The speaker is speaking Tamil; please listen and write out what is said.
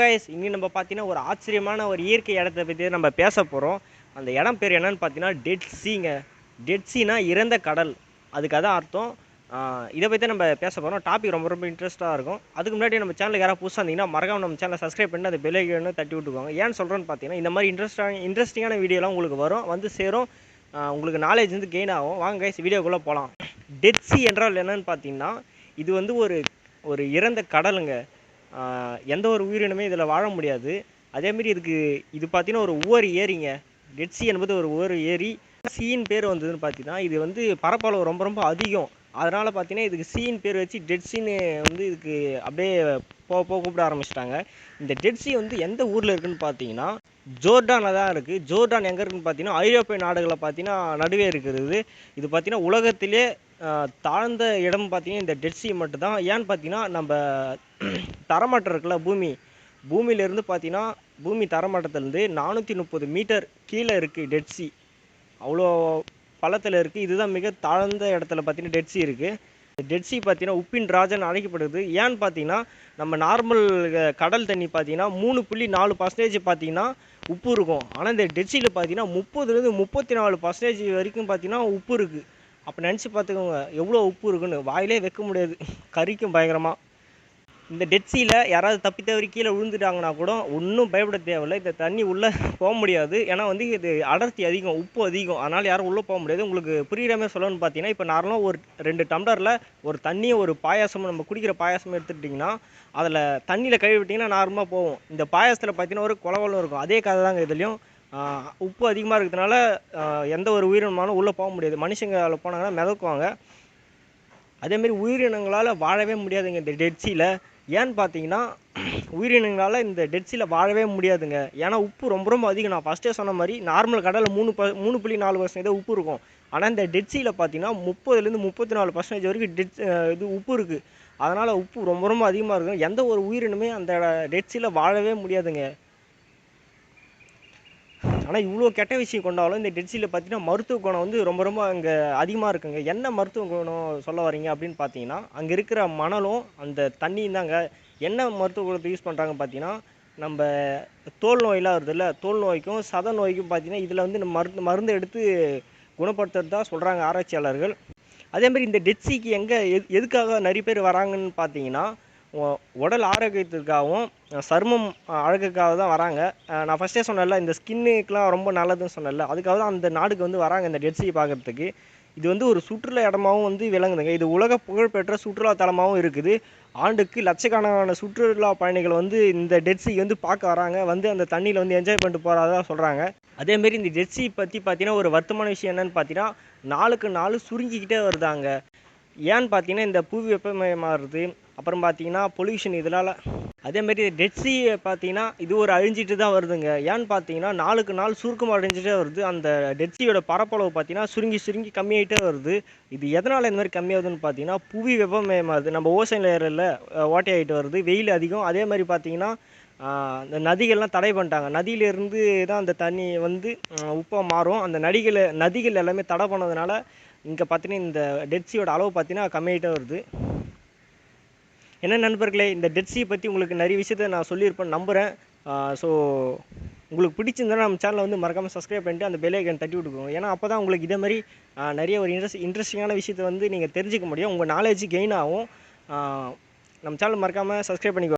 கைஸ் இன்னும் நம்ம பார்த்தீங்கன்னா ஒரு ஆச்சரியமான ஒரு இயற்கை இடத்த பற்றி நம்ம பேச போகிறோம் அந்த இடம் பேர் என்னன்னு பார்த்தீங்கன்னா டெட் சீங்க டெட் சீனா இறந்த கடல். அதுக்கு அதான் அர்த்தம். இதை பற்றி நம்ம பேச போகிறோம் டாபிக் ரொம்ப ரொம்ப இன்ட்ரெஸ்ட்டாக இருக்கும். அதுக்கு முன்னாடி நம்ம சேனலுக்கு யாராவது புதுசாக இருந்தீங்கன்னா மறக்காம நம்ம சேனலை சப்ஸ்கிரைப் பண்ணி அந்த பெல்லைக்கன்னு தட்டி விட்டுக்கோங்க. ஏன்னு சொல்கிறேன்னு பார்த்தீங்கன்னா இந்த மாதிரி இன்ட்ரெஸ்டான இன்ட்ரெஸ்டிங்கான வீடியோலாம் உங்களுக்கு வரும் வந்து சேரும். உங்களுக்கு நாலேஜ் வந்து கெயின் ஆகும். வாங்க கைஸ் வீடியோக்குள்ளே போகலாம் டெட் சி என்றால் என்னன்னு பார்த்தீங்கன்னா இது வந்து ஒரு ஒரு இறந்த கடலுங்க. எந்த ஒரு உயிரினமே இதில் வாழ முடியாது. அதேமாரி இதுக்கு இது பார்த்தீங்கன்னா ஒரு ஓர் ஏரிங்க. டெட் சி என்பது ஒரு ஓர் ஏரி. சீன் பேர் வந்ததுன்னு பார்த்தீங்கன்னா இது வந்து பரப்பளவு ரொம்ப ரொம்ப அதிகம். அதனால் பார்த்தீங்கன்னா இதுக்கு சீன் பேர் வச்சு டெட்சின்னு வந்து இதுக்கு அப்படியே போக போக கூப்பிட ஆரம்பிச்சிட்டாங்க. இந்த டெட்சி வந்து எந்த ஊரில் இருக்குதுன்னு பார்த்தீங்கன்னா ஜோர்டானில் தான் இருக்குது ஜோர்டான் எங்கே இருக்குன்னு பார்த்தீங்கன்னா ஐரோப்பிய நாடுகளில் பார்த்தீங்கன்னா நடுவே இருக்கிறது. இது பார்த்தீங்கன்னா உலகத்திலே தாழ்ந்த இடம் பார்த்தீங்கன்னா இந்த டெட் சி மட்டும்தான். ஏன்னு பார்த்தீங்கன்னா நம்ம தரமட்டம் இருக்குல்ல பூமி. பூமியிலேருந்து பார்த்தீங்கன்னா பூமி தரமட்டத்திலேருந்து நானூற்றி முப்பது மீட்டர் கீழே இருக்குது டெட் சி. அவ்வளோ பள்ளத்தில் இருக்குது இதுதான் மிக தாழ்ந்த இடத்துல பார்த்தீங்கன்னா டெட் சி இருக்குது டெட் சி பார்த்தீங்கன்னா உப்பின் ராஜன் அழைக்கப்படுது ஏன்னு பார்த்தீங்கன்னா நம்ம நார்மல் கடல் தண்ணி பார்த்தீங்கன்னா மூணு புள்ளி நாலு பர்சன்டேஜ் பார்த்தீங்கன்னா உப்பு இருக்கும். ஆனால் இந்த டெட்சியில் பார்த்தீங்கன்னா முப்பதுலேருந்து முப்பத்தி நாலு பர்சன்டேஜ் வரைக்கும் பார்த்தீங்கன்னா உப்பு இருக்குது அப்போ நினச்சி பார்த்துக்கோங்க எவ்வளோ உப்பு இருக்குன்னு. வாயிலே வைக்க முடியாது. கறிக்கும் பயங்கரமாக இந்த டெட்ஸியில் யாராவது தப்பி தவறி கீழே விழுந்துட்டாங்கன்னா கூட ஒன்றும் பயப்பட தேவையில்லை. இந்த தண்ணி உள்ளே போக முடியாது. ஏன்னா வந்து இது அடர்த்தி அதிகம் உப்பு அதிகம். அதனால் யாரும் உள்ளே போக முடியாது. உங்களுக்கு புரியுறமே மாதிரி சொல்லணும்னு பார்த்தீங்கன்னா இப்போ நார்மலாக ஒரு ரெண்டு டம்ளரில் ஒரு தண்ணியை ஒரு பாயாசம் நம்ம குடிக்கிற பாயாசம் எடுத்துக்கிட்டிங்கன்னா அதில் தண்ணியில் கழுவி விட்டிங்கன்னா நார்மலாக போகும். இந்த பாயாசத்தில் பார்த்தீங்கன்னா ஒரு குளவலம் இருக்கும். அதே கதை தாங்க இதுலேயும். உப்பு அதிகமாக இருக்கிறதுனால எந்த ஒரு உயிரினமாலும் உள்ளே போக முடியாது. மனுஷங்க அதில் போனாங்கன்னா மிதக்குவாங்க. அதேமாரி உயிரினங்களால் வாழவே முடியாதுங்க இந்த டெட் சீல ஏன்னு பார்த்தீங்கன்னா உயிரினங்களால் இந்த டெட் வாழவே முடியாதுங்க. ஏன்னா உப்பு ரொம்ப ரொம்ப அதிகம். நான் ஃபஸ்ட்டே சொன்ன மாதிரி நார்மல் கடலில் மூணு ப மூணு புள்ளி நாலு பர்சன்டேஜ் உப்பு இருக்கும். ஆனால் இந்த டெட் பார்த்தீங்கன்னா முப்பதுலேருந்து முப்பத்தி நாலு பர்சன்டேஜ் வரைக்கும் டெட் இது உப்பு இருக்குது அதனால் உப்பு ரொம்ப ரொம்ப அதிகமாக இருக்கும். எந்த ஒரு உயிரினமே அந்த டெட் வாழவே முடியாதுங்க. ஆனால் இவ்வளோ கெட்ட விஷயம் கொண்டாலும் இந்த டெட்சியில் பார்த்தீங்கன்னா மருத்துவ குணம் வந்து ரொம்ப ரொம்ப அங்கே அதிகமாக இருக்குங்க. என்ன மருத்துவ குணம் சொல்ல வரீங்க அப்படின்னு பார்த்தீங்கன்னா அங்கே இருக்கிற மணலும் அந்த தண்ணியும் தாங்க. என்ன மருத்துவ குணத்தை யூஸ் பண்ணுறாங்க பார்த்தீங்கன்னா நம்ம தோல் நோயெல்லாம் வருதுல்ல தோல் நோய்க்கும் சத நோய்க்கும் பார்த்தீங்கன்னா இதில் வந்து மருந்து மருந்து எடுத்து குணப்படுத்துறது தான் சொல்கிறாங்க ஆராய்ச்சியாளர்கள். அதேமாதிரி இந்த டெட்சிக்கு எங்கே எது எதுக்காக நிறைய பேர் வராங்கன்னு பார்த்தீங்கன்னா உடல் ஆரோக்கியத்துக்காகவும் சருமம் அழகுக்காக தான் வராங்க. நான் ஃபஸ்ட்டே சொன்னேன்ல இந்த ஸ்கின்னுக்கெலாம் ரொம்ப நல்லதுன்னு சொன்னேன்ல அதுக்காக தான் அந்த நாடுக்கு வந்து வராங்க இந்த டெட் சீ இது வந்து ஒரு சுற்றுலா இடமாவும் வந்து விளங்குதுங்க. இது உலக புகழ்பெற்ற சுற்றுலா தலமாகவும் இருக்குது. ஆண்டுக்கு லட்சக்கணக்கான சுற்றுலா பயணிகள் வந்து இந்த டெட் வந்து பார்க்க வராங்க. வந்து அந்த தண்ணியில் வந்து என்ஜாய் பண்ணிட்டு போகிறதா சொல்கிறாங்க அதேமாரி இந்த டெட் பற்றி பார்த்தீங்கன்னா ஒரு வருத்தமான விஷயம் என்னென்னு பார்த்தீங்கன்னா நாளுக்கு நாள் சுருங்கிக்கிட்டே வருதாங்க. ஏன்னு பார்த்தீங்கன்னா இந்த புவி வெப்பமயமாகிறது அப்புறம் பார்த்தீங்கன்னா பொல்யூஷன் இதனால் அதேமாரி டெட் சீ பார்த்தீங்கன்னா இது ஒரு அழிஞ்சிட்டு தான் வருதுங்க. ஏன்னு பார்த்தீங்கன்னா நாளுக்கு நாள் சுருக்கம் அடைஞ்சிட்டே வருது. அந்த டெட் சீயோட பரப்பளவு பார்த்தீங்கன்னா சுருங்கி சுருங்கி கம்மியாகிட்டே வருது. இது எதனால் இந்த மாதிரி கம்மியாகுதுன்னு பார்த்தீங்கன்னா புவி வெப்பமயமாகுது நம்ம ஓசன் லேயரில் ஓட்டையாயிட்டு வருது. வெயில் அதிகம். அதே மாதிரி பார்த்தீங்கன்னா இந்த நதிகள்லாம் தடை பண்ணிட்டாங்க. நதியிலேருந்து தான் அந்த தண்ணி வந்து உப்பாக மாறும். அந்த நடிகளை நதிகள் எல்லாமே தடை பண்ணதுனால இங்கே பார்த்தீங்கன்னா இந்த டெட் சீயோட அளவு பார்த்தீங்கன்னா கம்மியாகிட்டே வருது. என்ன நண்பர்களே இந்த டெட் சீ பற்றி உங்களுக்கு நிறைய விஷயத்த நான் சொல்லியிருப்பேன் நம்புகிறேன் ஸோ உங்களுக்கு பிடிச்சிருந்தா நம்ம சேனலை வந்து மறக்காமல் சப்ஸ்கிரைப் பண்ணிட்டு அந்த பெல் ஐக்கன் தட்டி விட்டுக்கோங்க. ஏன்னா அப்போ தான் உங்களுக்கு இதே மாதிரி நிறைய ஒரு இன்ட்ரெஸ்ட் இன்ட்ரெஸ்டிங்கான விஷயத்தை வந்து நீங்கள் தெரிஞ்சுக்க முடியும். உங்கள் நாலேஜ் கெயின் ஆகும். நம்ம சேனல் மறக்காமல் சப்ஸ்கிரைப் பண்ணிக்கோ